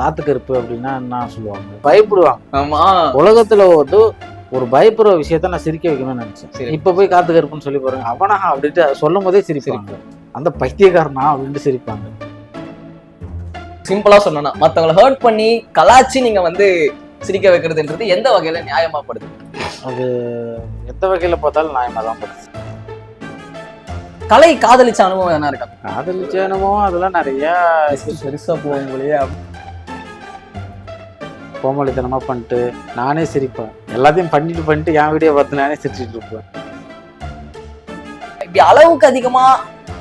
காத்து கருப்பு அப்படின்னா என்ன சொல்லுவாங்க? பயப்படுவாங்க. ஆமா. உலகத்துல வந்து ஒரு பயப்படுற விஷயத்த நான் சிரிக்க வைக்கணும்னு நினைச்சேன். இப்ப போய் காத்து கருப்புன்னு சொல்லி பாருங்க. அவனா அப்படின்ட்டு சொல்லும் போதே சிரிப்பாங்க அந்த பைத்தியக்காரனா அப்படின்ட்டு சிரிப்பாங்க. சிம்பிளா சொன்னா மத்தவங்கள ஹர்ட் பண்ணி கலாச்சி நீங்க வந்து சிரிக்க வைக்கிறதுன்றது எந்த வகையில நியாயமாப்படுது? அது எந்த வகையில பார்த்தாலும் நியாயமா தான் படுது. கலை காதலிச்ச அனுபவம் என்ன இருக்கா? காதலிச்சேனமோ அதெல்லாம் நிறைய பெருசா போகும் போலயே. கோமாளித்தனமா பண்ணிட்டு நானே சிரிப்பேன். எல்லாத்தையும் பண்ணிட்டு பண்ணிட்டு என் வீடியோ பார்த்து நானே சிரிச்சிட்டு இருப்பேன். இப்படி அளவுக்கு அதிகமா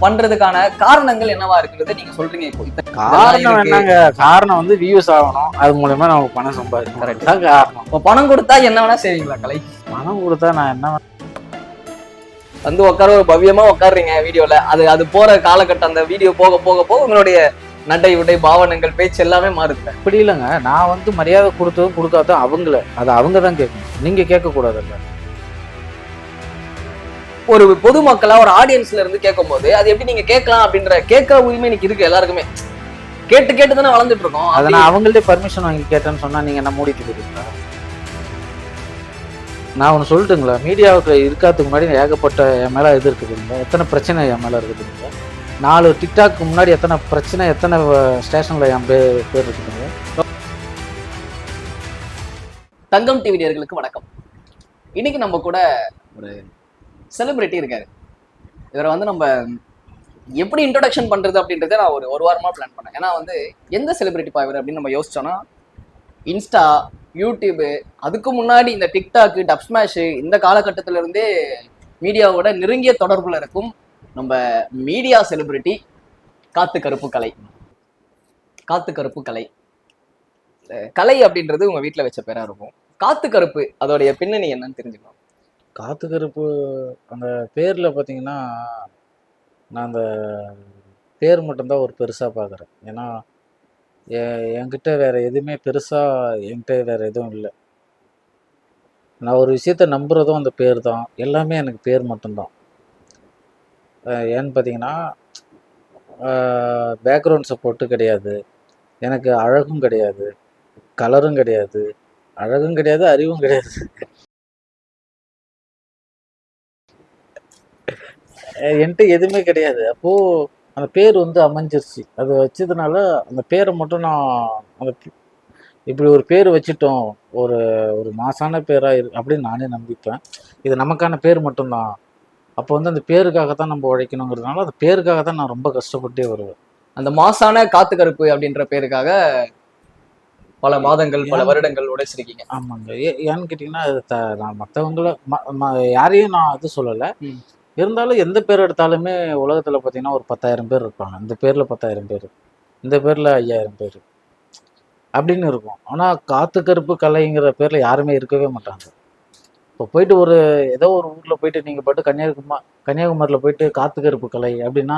பண்றதுக்கான காரணங்கள் என்னவா இருக்குன்றத நீங்க சொல்றீங்க இப்போ. காரணம். என்னங்க? காரணம் வந்து வியூஸ் ஆகணும். அது மூலயமா நமக்கு பணம் சம்பாதிக்கணும். தான் காரணம். இப்ப பணம் கொடுத்தா என்ன வேணா செய்வீங்களா கலை? பணம் கொடுத்தா நான் என்ன வந்து உட்கார ஒரு பவ்யமா உட்காருறீங்க வீடியோல. அது அது போற காலகட்டம் அந்த வீடியோ போக போக போக உங்களுடைய நடை உடை பாவனங்கள் பேச்சு எல்லாமே மாறுது அப்படி இல்லைங்க. நான் வந்து மரியாதை கொடுத்ததும் கொடுக்காததும் அவங்கள. அது அவங்க தான் கேட்கணும். நீங்க கேட்க கூடாதுல்ல ஒரு பொதுமக்களா ஒரு ஆடியன்ஸ்ல இருந்து கேட்கும் போது அது எப்படி நீங்க கேட்கலாம் அப்படின்ற கேட்கற உரிமை இன்னைக்கு இருக்கு எல்லாருக்குமே. கேட்டு கேட்டு தானே வளர்ந்துட்டு இருக்கோம் அதை நான் அவங்கள்ட்ட பர்மிஷன் வாங்கி கேட்டேன்னு சொன்னா நீங்க என்ன மூடிட்டு போயிருக்கீங்களா நான் ஒன்று சொல்லட்டுங்களா? மீடியாவுக்கு இருக்காதுக்கு முன்னாடி ஏகப்பட்ட என் மேல இது இருக்குதுங்க எத்தனை பிரச்சனை என் மேல இருக்குதுங்க நாலு டிக்டாக்கு முன்னாடி எத்தனை பிரச்சனை எத்தனை ஸ்டேஷனில் என் பேர் பேர் இருக்குதுங்க தங்கம் டிவி நேர்களுக்கு வணக்கம். இன்னைக்கு நம்ம கூட ஒரு செலிபிரிட்டி இருக்காரு. இவரை வந்து நம்ம எப்படி இன்ட்ரொடக்ஷன் பண்ணுறது அப்படின்றத நான் ஒரு ஒரு வாரமாக பிளான் பண்ணேன். ஏன்னா வந்து எந்த செலிபிரிட்டி பாய்வர் அப்படின்னு நம்ம யோசிச்சோன்னா இன்ஸ்டா யூடியூபு அதுக்கு முன்னாடி இந்த டிக்டாக்கு டப்ஸ்மேஷு இந்த காலகட்டத்திலேருந்தே மீடியாவோட நெருங்கிய தொடர்புல இருக்கும். நம்ம மீடியா செலிபிரிட்டி காத்து கருப்பு கலை. காத்து கருப்பு கலை. கலை அப்படின்றது உங்க வீட்டில் வச்ச பேரா இருக்கும். காத்து கருப்பு அதோடைய பின்னணி என்னன்னு தெரிஞ்சுக்கணும் காத்து கருப்பு அந்த பேர்ல பார்த்தீங்கன்னா நான் அந்த பேர் மட்டும்தான் ஒரு பெருசாக பார்க்குறேன் ஏன்னா எ- என்கிட்ட வேற எதுவுமே பெருசாக என்கிட்ட வேற எதுவும் இல்லை. நான் ஒரு விஷயத்த நம்புறதும் அந்த பேர் தான் எல்லாமே எனக்கு பேர் மட்டும்தான். ஏன்னு பார்த்தீங்கன்னா பேக்ரவுண்ட் சப்போர்ட்டு கிடையாது. எனக்கு அழகும் கிடையாது. கலரும் கிடையாது. அழகும் கிடையாது அறிவும் கிடையாது. என்கிட்ட எதுவுமே கிடையாது. அப்போது அந்த பேர் வந்து அமைஞ்சிருச்சு. அது வச்சதுனால அந்த பேரை மட்டும் நான் அந்த இப்படி ஒரு பேர் வச்சுட்டோம். ஒரு ஒரு மாசான பேராக இரு அப்படின்னு நானே நம்பிப்பேன். இது நமக்கான பேர் மட்டும்தான். அப்போ வந்து அந்த பேருக்காக தான் நம்ம உழைக்கணுங்கிறதுனால அந்த பேருக்காக தான் நான் ரொம்ப கஷ்டப்பட்டே வருவேன். அந்த மாசான காத்து கருப்பு அப்படின்ற பேருக்காக பல மாதங்கள் பல? வருடங்கள் உடைச்சிருக்கீங்க ஆமாங்க. ஏன்னு கேட்டிங்கன்னா அது நான் மற்றவங்கள யாரையும் நான் இது சொல்லலை. இருந்தாலும் எந்த பேர் எடுத்தாலுமே உலகத்தில் பார்த்தீங்கன்னா ஒரு பத்தாயிரம் பேர் இருப்பாங்க. இந்த பேரில் பத்தாயிரம் பேர் இந்த பேரில் ஐயாயிரம் பேர் அப்படின்னு இருக்கும். ஆனால் காத்து கருப்பு கலைங்கிற பேரில் யாருமே இருக்கவே மாட்டாங்க. இப்போ போயிட்டு ஒரு ஏதோ ஒரு ஊரில் போயிட்டு நீங்கள் பாட்டு கன்னியாகுமரி கன்னியாகுமரியில் போயிட்டு காத்து கருப்பு கலை அப்படின்னா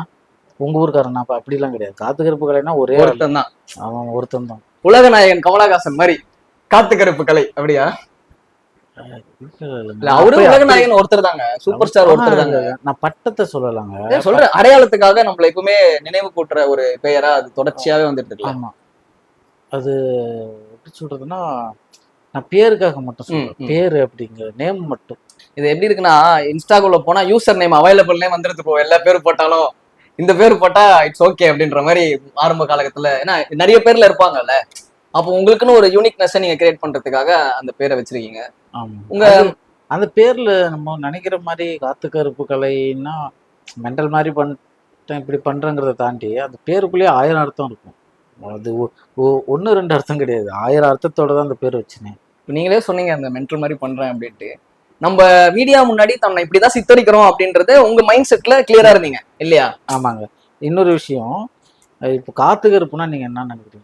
உங்கள் ஊருக்காரனா அப்போ அப்படிலாம் கிடையாது. காத்து கருப்பு கலைனா ஒரே. ஒருத்தன் தான். அவன் ஒருத்தன் தான். உலக நாயகன் கமலஹாசன் மாதிரி காத்து கருப்பு கலை அப்படியா? அவரு உலக நாயகன் ஒருத்தர் தாங்க. சூப்பர் ஸ்டார் ஒருத்தர் தாங்க. நான் பட்டத்தை சொல்லலாங்க. ஏன் சொல்ற அடையாளத்துக்காக நம்மள எப்பவுமே நினைவு கூட்டுற ஒரு பெயரா அது தொடர்ச்சியாவே வந்துட்டு இருக்கு ஆமா. அது எப்படி சொல்றதுன்னா நான் பேருக்காக மட்டும் சொல்றேன். பேரு அப்படிங்கிற நேம் மட்டும். இது எப்படி இருக்குன்னா இன்ஸ்டாகுள்ள போனா யூசர் நேம் அவைலபிள் நேம் வந்துருது இப்போ எல்லா பேரும் போட்டாலும் இந்த பேர் போட்டா இட்ஸ் ஓகே அப்படின்ற மாதிரி ஆரம்ப காலகட்டத்துல ஏன்னா நிறைய பேர்ல இருப்பாங்கல்ல. அப்போ உங்களுக்குன்னு ஒரு யூனிக்னஸ் நீங்க கிரியேட் பண்றதுக்காக அந்த பேரை வச்சிருக்கீங்க. உங்க அந்த பேர்ல நம்ம நினைக்கிற மாதிரி காத்து கருப்பு கலைன்னா மெண்டல் மாதிரி பண்ணிட்டேன் இப்படி பண்றேங்கிறத தாண்டி அந்த பேருக்குள்ளேயே ஆயிரம் அர்த்தம் இருக்கும். அது ஒ- ஒ- ஒண்ணு ரெண்டு அர்த்தம் கிடையாது. ஆயிரம் அர்த்தத்தோட தான் அந்த பேர் வச்சினேன். இப்ப நீங்களே சொன்னீங்க அந்த மென்டல் மாதிரி பண்றேன் அப்படின்ட்டு. நம்ம மீடியா முன்னாடி தன்னை இப்படிதான் சித்தரிக்கிறோம் அப்படின்றது உங்க மைண்ட் செட்ல கிளியரா இருந்தீங்க இல்லையா? ஆமாங்க. இன்னொரு விஷயம் இப்போ காத்து கருப்புனா நீங்க என்ன நினைக்கிறீங்க?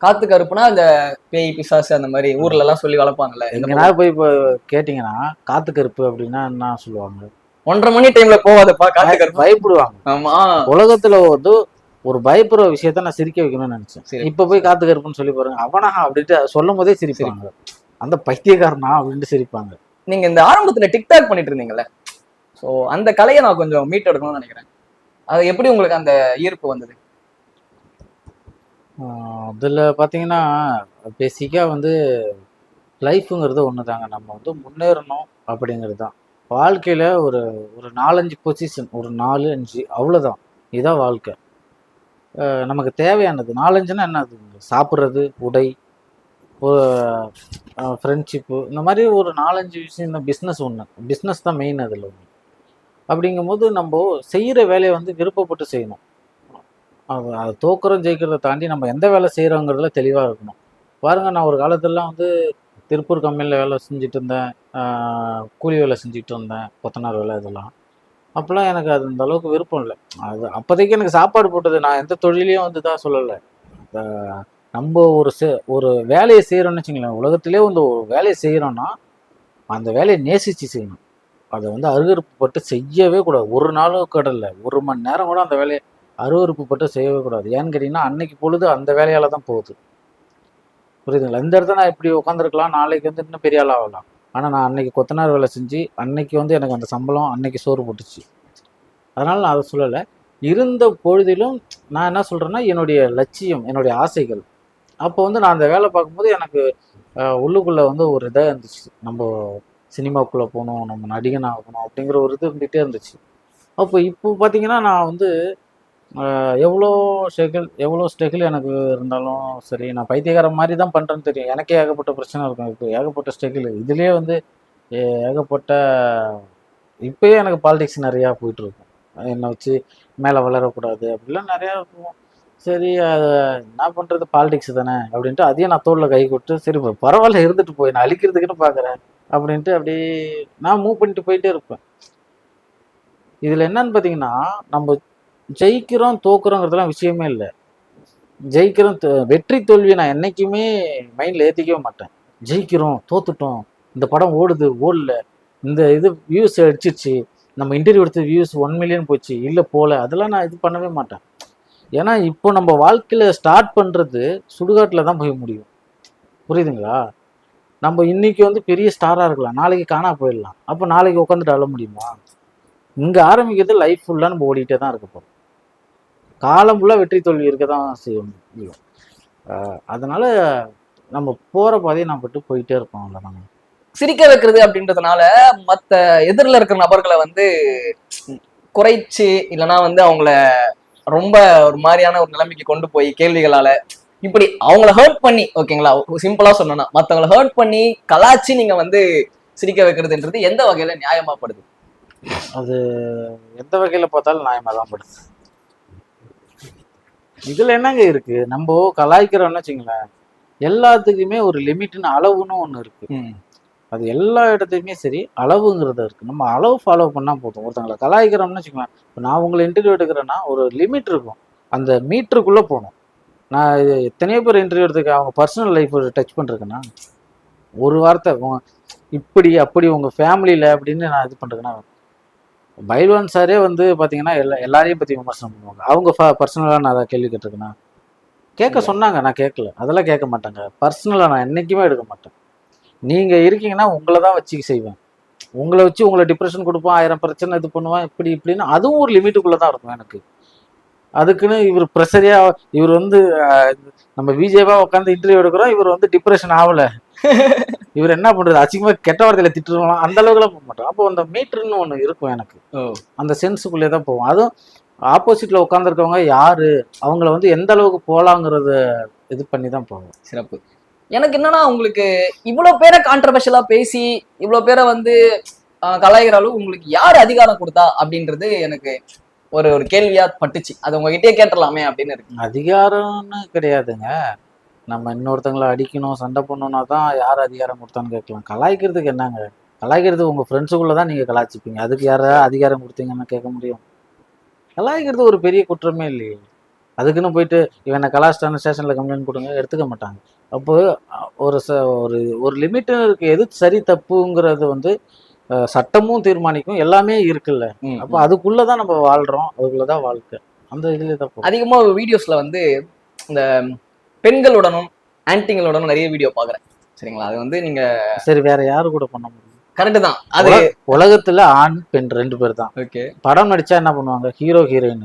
காத்து கருப்புனா அந்த பேய் பிசாசு அந்த மாதிரி ஊர்ல எல்லாம் சொல்லி வளர்ப்பாங்கல்ல இந்த எங்கனா போய் இப்போ கேட்டிங்கன்னா காத்து கருப்பு அப்படின்னா என்ன சொல்லுவாங்க? ஒன்றரை மணி டைம்ல போவாதப்பா காத்து கருப்பு. பயப்படுவாங்க. ஆமா. உலகத்துல வந்து ஒரு பயப்படுற விஷயத்த நான் சிரிக்க வைக்கணும்னு நினைச்சேன். இப்ப போய் காத்து கருப்புன்னு சொல்லி பாருங்க அவனா அப்படின்ட்டு சொல்லும் போதே சிரிப்பாங்க அந்த பைத்தியக்காரனா அப்படின்ட்டு சிரிப்பாங்க. நீங்க இந்த ஆரம்பத்துல டிக்டாக் பண்ணிட்டு இருந்தீங்கல்ல? சோ அந்த கலையை நான் கொஞ்சம் மீட் எடுக்கணும்னு நினைக்கிறேன். அது எப்படி உங்களுக்கு அந்த ஈர்ப்பு வந்தது? அதில் பார்த்தீங்கன்னா பேசிக்காக வந்து லைஃபுங்கிறது ஒன்று தாங்க நம்ம வந்து முன்னேறணும் அப்படிங்கிறது தான் வாழ்க்கையில் ஒரு ஒரு நாலஞ்சு பொசிஷன் ஒரு நாலு அஞ்சு அவ்வளோதான் இதுதான் வாழ்க்கை. நமக்கு தேவையானது. நாலஞ்சுன்னா என்ன சாப்பிட்றது உடை ஃப்ரெண்ட்ஷிப்பு இந்த மாதிரி ஒரு நாலஞ்சு விஷயம் தான் பிஸ்னஸ் ஒன்று பிஸ்னஸ் தான் மெயின் அதில் ஒன்று அப்படிங்கும்போது நம்ம செய்கிற வேலையை வந்து விருப்பப்பட்டு செய்யணும். அது அது தோக்குறோம் ஜெயிக்கிறத தாண்டி நம்ம எந்த வேலை செய்கிறோங்கிறதுல தெளிவாக இருக்கணும். பாருங்கள் நான் ஒரு காலத்துலலாம் வந்து திருப்பூர் கம்பெனியில் வேலை செஞ்சுட்டு இருந்தேன். கூலி வேலை செஞ்சுட்டு இருந்தேன். கொத்தனார் வேலை இதெல்லாம். அப்போல்லாம் எனக்கு அது அந்த அளவுக்கு விருப்பம் இல்லை. அது அப்போதைக்கு எனக்கு சாப்பாடு போட்டது நான் எந்த தொழிலையும் வந்து தான் சொல்லலை. நம்ம ஒரு செ ஒரு வேலையை செய்கிறோம்னு வச்சுங்களேன் உலகத்திலே வந்து ஒரு வேலையை செய்கிறோன்னா அந்த வேலையை நேசித்து செய்யணும். அதை வந்து அருவருப்புப்பட்டு செய்யவே கூடாது. ஒரு நாளும் கடல்ல ஒரு மணி நேரம் கூட அந்த வேலையை அருவருப்புப்பட்டு செய்யவே கூடாது. ஏன்னு கேட்டிங்கன்னா அன்னைக்கு பொழுது அந்த வேலையால் தான் போகுது. புரியுதுங்களா? இந்த இடத்துல நான் இப்படி உட்காந்துருக்கலாம் நாளைக்கு வந்து இன்னும் பெரிய ஆள் ஆகலாம். ஆனால் நான் அன்னைக்கு கொத்தனார் வேலை செஞ்சு அன்னைக்கு வந்து எனக்கு அந்த சம்பளம் அன்னைக்கு சோறு போட்டுச்சு. அதனால் நான் அதை சொல்லலை. இருந்த பொழுதிலும் நான் என்ன சொல்கிறேன்னா என்னுடைய லட்சியம் என்னுடைய ஆசைகள் அப்போ வந்து நான் அந்த வேலை பார்க்கும்போது எனக்கு உள்ளுக்குள்ளே உள்ளுக்குள்ள வந்து ஒரு இதாக இருந்துச்சு. நம்ம சினிமாக்குள்ளே போகணும் நம்ம நடிகன் ஆகணும் அப்படிங்கிற ஒரு இது இருந்துகிட்டே இருந்துச்சு. அப்போ இப்போ பார்த்தீங்கன்னா நான் வந்து எவ்வளோ ஸ்ட்ரகிள் எவ்வளோ ஸ்ட்ரகிள் எனக்கு இருந்தாலும் சரி நான் பைத்தியக்கார மாதிரி தான் பண்ணுறேன்னு தெரியும். எனக்கே ஏகப்பட்ட பிரச்சனை இருக்கும். இப்போ ஏகப்பட்ட ஸ்ட்ரகிள். இதுலேயே வந்து ஏ- ஏகப்பட்ட இப்போயே எனக்கு பாலிடிக்ஸ் நிறையா போயிட்டுருக்கும் என்னை வச்சு மேலே வளரக்கூடாது அப்படிலாம் நிறையா இருக்கும். சரி அதை என்ன பண்ணுறது பாலிடிக்ஸ் தானே? அப்படின்ட்டு அதையும் நான் தோளில் கை கொடுத்து சரி பரவாயில்ல இருந்துட்டு போய் நான் அழிக்கிறதுக்குன்னு பார்க்குறேன் அப்படின்ட்டு அப்படியே நான் மூவ் பண்ணிட்டு போயிட்டே இருப்பேன். இதில் என்னன்னு பார்த்தீங்கன்னா நம்ம ஜெயிக்கிறோம் தோக்குறோங்கிறதுலாம் விஷயமே இல்லை. ஜெயிக்கிறோம் வெற்றி தோல்வி நான் என்றைக்குமே மைண்டில் ஏற்றிக்கவே மாட்டேன். ஜெயிக்கிறோம் தோத்துட்டோம் இந்த படம் ஓடுது ஓடல இந்த இது வியூஸ் அடிச்சிருச்சு நம்ம இன்டர்வியூ எடுத்த வியூஸ் ஒன் மில்லியன் போச்சு இல்லை போகல அதெல்லாம் நான் இது பண்ணவே மாட்டேன். ஏன்னா இப்போ நம்ம வாழ்க்கையில் ஸ்டார்ட் பண்ணுறது சுடுகாட்டில் தான் போய் முடியும். புரியுதுங்களா? நம்ம இன்னைக்கு வந்து பெரிய ஸ்டாராக இருக்கலாம். நாளைக்கு காணா போயிடலாம். அப்போ நாளைக்கு உட்காந்துட்டு அழ முடியுமா? இங்கே ஆரம்பிக்கிறது லைஃப் ஃபுல்லாக நம்ம ஓடிட்டே தான் இருக்க போகிறோம் காலம் ஃபுல்லாக வெற்றி தோல்வி இருக்க தான் செய்ய முடியும். அதனால் நம்ம போகிற பாதையை நம்ம பட்டு போயிட்டே இருப்போம் அவ்வளோதாங்க சிரிக்க வைக்கிறது அப்படின்றதுனால மற்ற எதிரில் இருக்கிற நபர்களை வந்து குறைச்சி இல்லைன்னா வந்து அவங்கள ரொம்ப ஒரு மாதிரியான ஒரு நிலைமைக்கு கொண்டு போய் கேள்விகளால இப்படி அவங்கள ஹர்ட் பண்ணி ஓகேங்களா? சிம்பிளா சொன்னோம்னா மத்தவங்கள ஹர்ட் பண்ணி கலாச்சி நீங்க வந்து சிரிக்க வைக்கிறதுன்றது எந்த வகையில நியாயமாப்படுது அது எந்த வகையில் பார்த்தாலும் நியாயமாக தான் படுது. இதில் என்னங்க இருக்கு? நம்ம கலாய்க்கிறோம்னு வச்சுங்களேன் எல்லாத்துக்குமே ஒரு லிமிட்னு அளவுன்னு ஒன்று இருக்கு. அது எல்லா இடத்துலையுமே சரி அளவுங்கிறது இருக்கு. நம்ம அளவு ஃபாலோ பண்ணால் போதும். ஒருத்தங்களை கலாய்க்கிறோம்னு வச்சுக்கலாம் இப்போ நான் உங்களை இன்டர்வியூ எடுக்கிறேன்னா ஒரு லிமிட் இருக்கும். அந்த மீட்டருக்குள்ளே போகணும். நான் இது எத்தனையோ பேர் இன்டர்வியூ எடுத்துக்க அவங்க பர்சனல் லைஃப் டச் பண்ணிருக்கேன்னா ஒரு வார்த்தை இப்படி அப்படி உங்கள் ஃபேமிலியில் அப்படின்னு நான் இது பண்ணுறேன்னா பைல்வான் சாரே வந்து பார்த்தீங்கன்னா எல்லா எல்லாரையும் பற்றி விமர்சனம் பண்ணுவாங்க. அவங்க பர்சனலாக நான் அதை கேள்வி கேட்டிருக்கேனா கேட்க சொன்னாங்க நான் கேட்கல. அதெல்லாம் கேட்க மாட்டாங்க. பர்சனலாக நான் என்றைக்குமே எடுக்க மாட்டேன். நீங்கள் இருக்கீங்கன்னா உங்களை தான் வச்சு செய்வேன். உங்களை வச்சு உங்களை டிப்ரெஷன் கொடுப்போம் ஆயிரம் பிரச்சனை இது பண்ணுவேன் இப்படி இப்படின்னு அதுவும் ஒரு லிமிட்டுக்குள்ளே தான் இருக்கும் எனக்கு. அதுக்குன்னு இவர் ப்ரெஷரியா இவர் வந்து நம்ம விஜேவா உட்காந்து இன்டர்வியூ எடுக்கிறோம் இவர் வந்து டிப்ரெஷன் ஆகல இவர் என்ன பண்றது? அசிங்கமா கெட்ட வார்த்தையில திட்டுருவாங்க அந்த அளவுக்குலாம் போக மாட்டோம் அப்போ அந்த மீட்டர்னு ஒன்று இருக்கும் எனக்கு. அந்த சென்ஸுக்குள்ளே தான் போவோம். அதுவும் ஆப்போசிட்ல உட்காந்துருக்கவங்க யாரு? அவங்கள வந்து எந்த அளவுக்கு போலாங்கிறத இது பண்ணி தான் போவோம். சிறப்பு. எனக்கு என்னன்னா உங்களுக்கு இவ்வளவு பேரை கான்ட்ரவர்ஷியலா பேசி இவ்வளவு பேரை வந்து ஆஹ், கலாய்க்கிற அளவு உங்களுக்கு யார் அதிகாரம் கொடுத்தா அப்படின்றது எனக்கு ஒரு ஒரு கேள்வியா பட்டுச்சு. அது உங்ககிட்டயே கேட்டலாமே அப்படின்னு இருக்கு. அதிகாரம்னு கிடையாதுங்க. நம்ம இன்னொருத்தங்களை அடிக்கணும் சண்டை பண்ணணும்னா தான் யார் அதிகாரம் கொடுத்தான்னு கேட்கலாம். கலாய்க்கிறதுக்கு என்னங்க? கலாய்க்கிறது உங்க ஃப்ரெண்ட்ஸுக்குள்ள தான் நீங்க கலாய்ச்சிப்பீங்க. அதுக்கு யார அதிகாரம் கொடுத்தீங்கன்னு கேட்க முடியும். கலாய்க்கிறது ஒரு பெரிய குற்றமே இல்லையே. அதுக்குன்னு போயிட்டு இவனை கலாச்சாரம் ஸ்டேஷன்ல கம்ப்ளைண்ட் கொடுங்க எடுத்துக்க மாட்டாங்க. அப்போ அஹ், ஒரு ச ஒரு ஒரு லிமிட் இருக்கு. எது சரி தப்புங்கிறது வந்து சட்டமும் தீர்மானிக்கும். எல்லாமே இருக்குல்ல. அப்போ அதுக்குள்ளதான் நம்ம வாழ்றோம். அதுக்குள்ளதான் வாழ்க்கை. அந்த இதுல தான் போகும். அதிகமா வீடியோஸ்ல வந்து இந்த பெண்களுடனும் ஆன்டிங்களுடனும் நிறைய வீடியோ பாக்குறேன் சரிங்களா? அது வந்து நீங்க சரி வேற யாரு கூட பண்ண முடியும்? கரெக்ட் தான். அது உலகத்துல ஆண் பெண் ரெண்டு பேர் தான். ஓகே. படம் நடிச்சா என்ன பண்ணுவாங்க? ஹீரோ ஹீரோயின்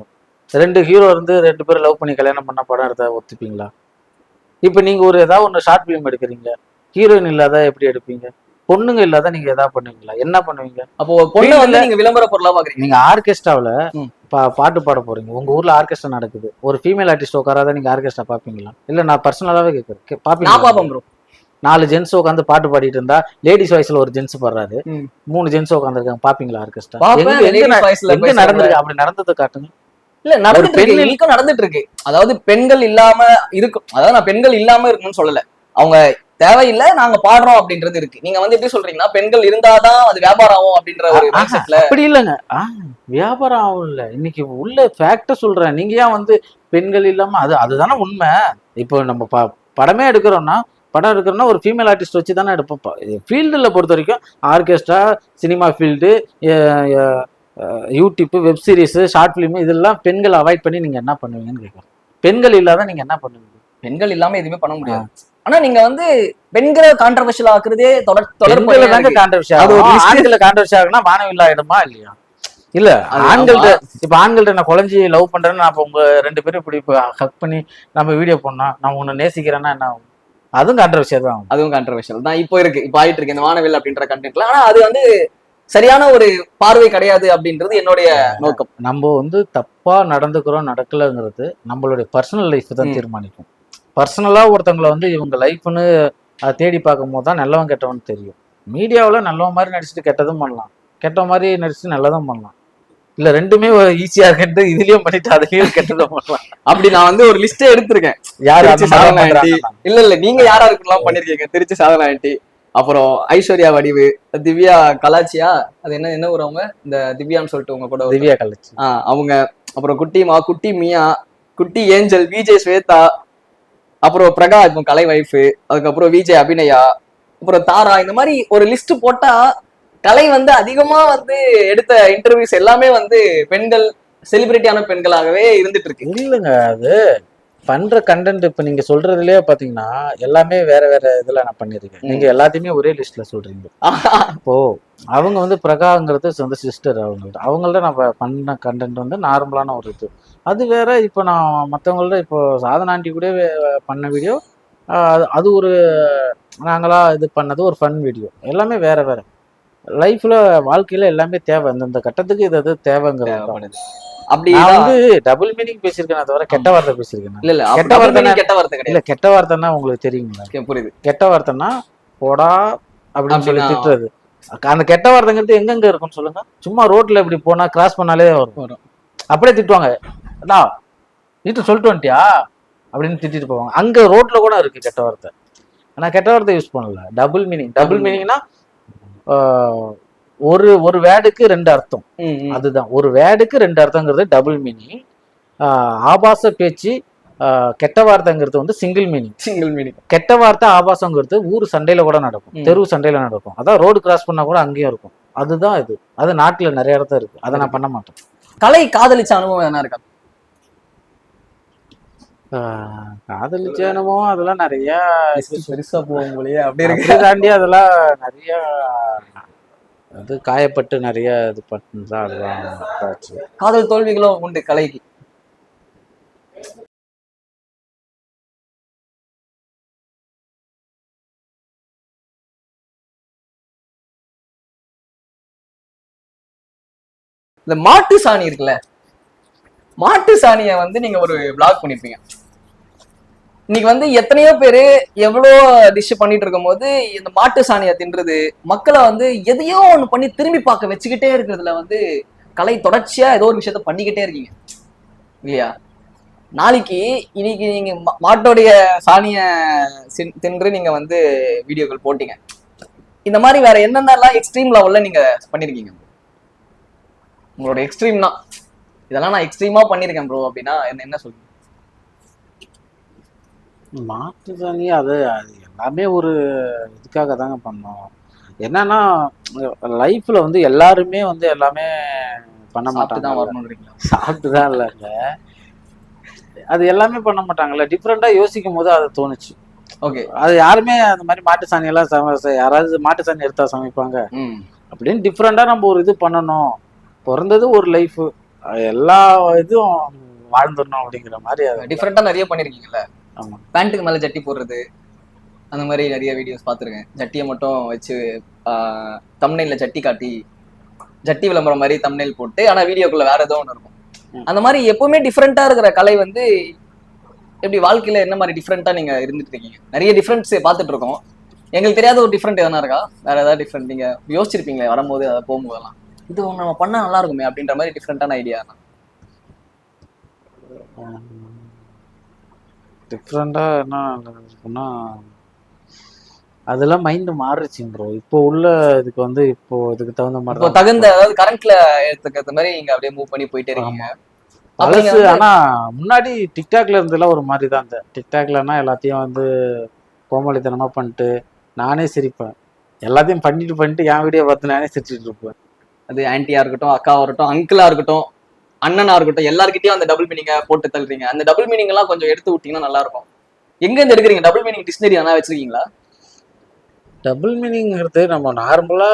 ரெண்டு ஹீரோ இருந்து ரெண்டு பேரும் லவ் பண்ணி கல்யாணம் பண்ண படம் எடுத்தா ஒத்துப்பீங்களா? இப்போ நீங்க ஒரு ஏதாவது ஒன்று ஷார்ட் ஃபிலிம் எடுக்கிறீங்க. ஹீரோயின் இல்லாத எப்படி எடுப்பீங்க? பொண்ணுங்க இல்லாத நீங்க ஏதாவது பண்ணுவீங்களா? என்ன பண்ணுவீங்க? அப்போ பொண்ணை வந்து நீங்க விளம்பர பொருளா பாக்குறீங்க. நீங்க ஆர்கெஸ்ட்ராவில் பாட்டு பாட போறீங்க. உங்க ஊர்ல ஆர்கெஸ்ட்ரா நடக்குது. ஒரு ஃபீமேல் ஆர்டிஸ்ட் உட்காராத நீங்க ஆர்கெஸ்ட்ரா பாப்பீங்களா? இல்ல நான் பர்சனலாவே கேட்கறேன் பாப்பேன் ப்ரோ நாலு ஜென்ஸ் உட்காந்து பாட்டு பாடிட்டு இருந்தா லேடிஸ் வாய்ஸ்ல ஒரு ஜென்ஸ் பாடுறாரு. மூணு ஜென்ஸ் உட்காந்துருக்காங்க பாப்பீங்களா ஆர்கெஸ்ட்ரா எங்க. நடந்திருக்கு? அப்படி நடந்ததை காட்டுங்க. இல்ல நடந்துட்டு இருக்கு. இன்னைக்கும் நடந்துட்டு இருக்கு. அதாவது பெண்கள் இல்லாம இருக்கும் அதாவது நான் பெண்கள் இல்லாம இருக்கணும்னு சொல்லல. அவங்க தேவையில்லை நாங்க பாடுறோம் அப்படின்றது இருக்கு. நீங்க வந்து எப்படி சொல்றீங்கன்னா பெண்கள் இருந்தாதான் அது வியாபாரம் ஆகும் அப்படின்ற ஒரு அப்படி இல்லைங்க. வியாபாரம் ஆகும் இல்ல. இன்னைக்கு உள்ள ஃபேக்ட சொல்றேன். நீங்க ஏன் வந்து பெண்கள் இல்லாம அது அதுதானே உண்மை. இப்போ நம்ம ப படமே எடுக்கிறோம்னா படம் எடுக்கிறோம்னா ஒரு ஃபீமேல் ஆர்டிஸ்ட் வச்சு தானே எடுப்போம் ஃபீல்டில் பொறுத்த வரைக்கும் orchestra cinema field YouTube web series short film இதெல்லாம் பெண்கள் அவாய்ட் பண்ணி நீங்க என்ன பண்ணுவீங்கன்னு கேட்குறேன். பெண்கள் இல்லாத நீங்க என்ன பண்ணுவீங்க? பெண்கள் இல்லாம எதுவுமே பண்ண முடியாது. ஆனா நீங்க வந்து பெண்களை கான்ட்ரவர்ஷியல் ஆக்குறதே தொடர் பெண்களை தாங்க கான்ட்ரவர்சி அது. ஆண்களை கான்ட்ரவர்சி ஆகுனா வானவில்லா இடமா இல்லையா? இல்ல ஆண்கள்ட்ட இப்ப ஆண்கள்ட்ட நான் குழஞ்சி லவ் பண்றேன்னு நான் இப்ப உங்க ரெண்டு பேரும் இப்படி ஹக் பண்ணி நம்ம வீடியோ பண்ணா நான் உன்னை நேசிக்கிறேன்னா என்ன ஆகும்? அதுவும் கான்ட்ரவர்சியா தான் அதுவும் கான்ட்ரவர்ஷியல் தான் இப்போ இருக்கு இப்போ ஆயிட்டு இருக்கு இந்த வானவில் அப்படின்ற கண்டென்ட்ல ஆனா அது வந்து சரியான ஒரு பார்வை கிடையாது அப்படின்றது என்னுடைய நோக்கம். நம்ம வந்து தப்பா நடந்துக்கிறோம் நடக்கலங்கிறது நம்மளுடைய பர்சனல் லைஃப் தான். தீர்மானிக்கும். பர்சனலா ஒருத்தவங்களை வந்து இவங்க லைஃப்னு அதை தேடி பார்க்கும்போது தான் நல்லவன் கெட்டவன் தெரியும். மீடியாவில் நல்லவன் மாதிரி நடிச்சுட்டு கெட்டதும் பண்ணலாம். கெட்ட மாதிரி நடிச்சுட்டு நல்லதும் பண்ணலாம். இல்ல ரெண்டுமே ஈஸியா இருக்குன்ட்டு இதுலயும் பண்ணிட்டு அதுலயும் கெட்டதும் பண்ணலாம். அப்படி நான் வந்து ஒரு லிஸ்டே எடுத்திருக்கேன். யாரு? இல்ல இல்ல நீங்க யாரா இருக்கலாம் பண்ணிருக்கீங்க? திருச்சி சாதனா ஆண்டி. அப்புறம் ஐஸ்வர்யா வடிவு திவ்யா கலாச்சியா அது என்ன என்ன அவங்க? இந்த திவ்யான்னு சொல்லிட்டு உங்க கூட ஒரு- திவ்யா கலைச்சு. ஆ, அவங்க அப்புறம் குட்டிமா குட்டி மியா குட்டி ஏஞ்சல் விஜய் ஸ்வேதா அப்புறம் பிரகா இப்போ கலை வைஃபு அதுக்கப்புறம் விஜய் அபிநயா அப்புறம் தாரா இந்த மாதிரி ஒரு லிஸ்ட் போட்டா கலை வந்து அதிகமா வந்து எடுத்த இன்டர்வியூஸ் எல்லாமே வந்து பெண்கள் செலிபிரிட்டியான பெண்களாகவே இருந்துட்டு இருக்கு. இல்லைங்க அது பண்ற கண்டென்ட் இப்ப நீங்க சொல்றதுலயே பாத்தீங்கன்னா எல்லாமே வேற வேற இதுல நான் பண்ணிருக்கேன் நீங்க எல்லாத்தையுமே ஒரே லிஸ்ட்ல சொல்றீங்க. இப்போ அவங்க வந்து பிரகாங்கிறது வந்து சிஸ்டர் அவங்கள்ட்ட. அவங்கள்ட்ட நான் பண்ண கண்டென்ட் வந்து நார்மலான ஒரு இது. அது வேற இப்போ நான் மற்றவங்கள்ட்ட இப்போ சாதனா ஆண்டி கூட பண்ண வீடியோ அது ஒரு நாங்களா இது பண்ணது ஒரு ஃபன் வீடியோ எல்லாமே வேற வேற. லைஃப்ல வாழ்க்கையில எல்லாமே தேவை. அந்தந்த கட்டத்துக்கு இது அது தேவைங்கிறது. அப்படி நான் வந்து டபுள் மீனிங் பேசியிருக்கேன் தவிர கெட்ட வார்த்தை பேசியிருக்கேன். இல்ல இல்ல கெட்ட வார்த்தை கெட்ட வார்த்தை இல்ல கெட்ட வார்த்தைன்னா உங்களுக்கு தெரியுங்களா? புரியுது. கெட்ட வார்த்தைன்னா போடா அப்படின்னு சொல்லி திட்டுறது. அந்த கெட்ட வார்த்தைங்கிறது எங்கெங்க இருக்கும்னு சொல்லுங்க. சும்மா ரோட்ல இப்படி போனா கிராஸ் பண்ணாலே வரும். அப்படியே திட்டுவாங்க. டா வீட்டு சொல்லிட்டு வந்துட்டியா? அப்படின்னு திட்டிட்டு போவாங்க. அங்க ரோட்ல கூட இருக்கு கெட்ட வார்த்தை. ஆனா கெட்ட வார்த்தை யூஸ் பண்ணல. டபுள் மீனிங் டபுள் மீனிங்னா ஒரு ஒரு வேர்டுக்கு ரெண்டு அர்த்தம். அதுதான். ஒரு வேர்டுக்கு ரெண்டு அர்த்தங்கிறது டபுள் மீனிங் ஆபாச பேச்சு கெட்ட வார்த்தைங்கிறது வந்து சிங்கிள் மீனிங் சிங்கிள் மீனிங் கெட்ட வார்த்தை ஆபாசங்கிறது ஊர் சண்டையில கூட நடக்கும். ம். தெரு சண்டையில நடக்கும். அதான் ரோடு கிராஸ் பண்ணா கூட அங்கேயும் இருக்கும். அதுதான் இது. அது நாட்டுல நிறைய இடத்துல இருக்கு. அதை நான் பண்ண மாட்டேன். கலை காதலிச்ச அனுபவம் என்ன இருக்கா? ஆஹ் காதலிச்சேனமோ அதெல்லாம் நிறைய பெருசா போகும் போலயே. அப்படி இருக்கு. அப்படி தாண்டி அதெல்லாம் நிறைய அது காயப்பட்டு நிறைய இது பண்ணா அதெல்லாம் இதாச்சு காதல் தோல்விகளும் உண்டு கலைக்கு. இந்த மாட்டு சாணி இருக்குல்ல மாட்டு சாணியை வந்து நீங்க ஒரு vlog பண்ணிருப்பீங்க. இன்னைக்கு வந்து எத்தனையோ பேரு எவ்வளோ டிஷ் பண்ணிட்டு இருக்கும்போது இந்த மாட்டு சாணியை தின்றது மக்களை வந்து எதையோ ஒன்று பண்ணி திரும்பி பார்க்க வச்சுக்கிட்டே இருக்கிறதுல வந்து கலை தொடர்ச்சியா ஏதோ ஒரு விஷயத்த பண்ணிக்கிட்டே இருக்கீங்க. இல்லையா? நாளைக்கு இன்னைக்கு நீங்க மா- மாட்டோடைய சாணிய தின்று நீங்க வந்து வீடியோக்கள் போட்டீங்க. இந்த மாதிரி வேற என்னென்னலாம் எக்ஸ்ட்ரீம் லெவல்ல நீங்க பண்ணிருக்கீங்க உங்களோட எக்ஸ்ட்ரீம்னா இதெல்லாம் நான் எக்ஸ்ட்ரீமா பண்ணிருக்கேன் ப்ரோ அப்படின்னா என்ன என்ன சொல்லுங்க மாட்டு சாணி அது அது எல்லாமே ஒரு இதுக்காக தாங்க பண்ணோம். என்னன்னா லைஃப்ல வந்து எல்லாருமே வந்து எல்லாமே பண்ண தான் மாட்டாங்க வரணும்ன்றீங்களா சாப்பிட்டு தான் இல்லைங்க அது எல்லாமே பண்ண மாட்டாங்கல்ல. டிஃப்ரெண்டா யோசிக்கும் போது அது தோணுச்சு. ஓகே. அது யாருமே அந்த மாதிரி மாட்டு சாணி எல்லாம் சம யாராவது மாட்டு சாணி எடுத்தா சமைப்பாங்க. அப்படின்னு டிஃப்ரெண்டா நம்ம ஒரு இது பண்ணணும். பிறந்தது ஒரு லைஃப் எல்லா இதுவும் வாழ்ந்துடணும் அப்படிங்கிற மாதிரி அது. டிஃப்ரெண்டா நிறைய பண்ணிருக்கீங்கல்ல? ஆமா. பேண்ட்டுக்கு மேல ஜட்டி போடுறது. அந்த மாதிரி நிறைய வீடியோஸ் பார்த்துருக்கேன். ஜட்டியை மட்டும் வச்சு தம்னைல ஜட்டி காட்டி ஜட்டி விளம்பரம் மாதிரி தம்னைல் போட்டு ஆனா வீடியோக்குள்ள வேற ஏதோ ஒன்று இருக்கும். அந்த மாதிரி எப்பவுமே டிஃப்ரெண்டா இருக்கிற கலை வந்து எப்படி வாழ்க்கையில என்ன மாதிரி டிஃப்ரெண்டா நீங்க இருந்துட்டு இருக்கீங்க? நிறைய டிஃப்ரெண்ட்ஸ் பார்த்துட்டு இருக்கோம். எங்களுக்கு தெரியாத ஒரு டிஃப்ரெண்ட் எதனா இருக்கா? வேற ஏதாவது டிஃப்ரெண்ட் நீங்க யோசிச்சிருப்பீங்களே வரும்போது அதை போகும்போதெல்லாம். இது நம்ம பண்ணா நல்லா இருக்குமே அப்படின்ற மாதிரி டிஃப்ரெண்டான ஐடியா டிஃப்ரெண்டா என்ன இருக்குன்னா அதெல்லாம் மைண்ட் மாறுச்சுங்க ப்ரோ இப்போ உள்ள இதுக்கு வந்து இப்போ இதுக்கு தகுந்த மாதிரி. தகுந்த அதாவது கரண்ட்ல எடுத்துக்கிறது மாதிரி நீங்க அப்படியே மூவ் பண்ணி போயிட்டே இருக்கீங்க. பழசு ஆனா முன்னாடி டிக்டாக்ல இருந்தெல்லாம் ஒரு மாதிரி தான் இருந்தேன் டிக்டாக்லனா எல்லாத்தையும் வந்து கோமாளித்தனமா பண்ணிட்டு நானே சிரிப்பேன். எல்லாத்தையும் பண்ணிட்டு பண்ணிட்டு என் வீடியோ பார்த்து நானே சிரிச்சிட்டு இருப்பேன். அது ஆன்ட்டியா இருக்கட்டும் அக்காவா இருக்கட்டும் அங்கிளா இருக்கட்டும் அண்ணனா இருக்கட்டும் எல்லார்கிட்டயும் அந்த டபுள் மீனிங்க போட்டு தள்ளுறீங்க. அந்த டபுள் மீனிங் எல்லாம் கொஞ்சம் எடுத்து விட்டீங்கன்னா நல்லா இருக்கும் எங்க இருந்து எடுக்கிறீங்க? டபுள் மீனிங் டிக்ஷனரி ஆனா வச்சிருக்கீங்களா? டபுள் மீனிங்கிறது நம்ம நார்மலா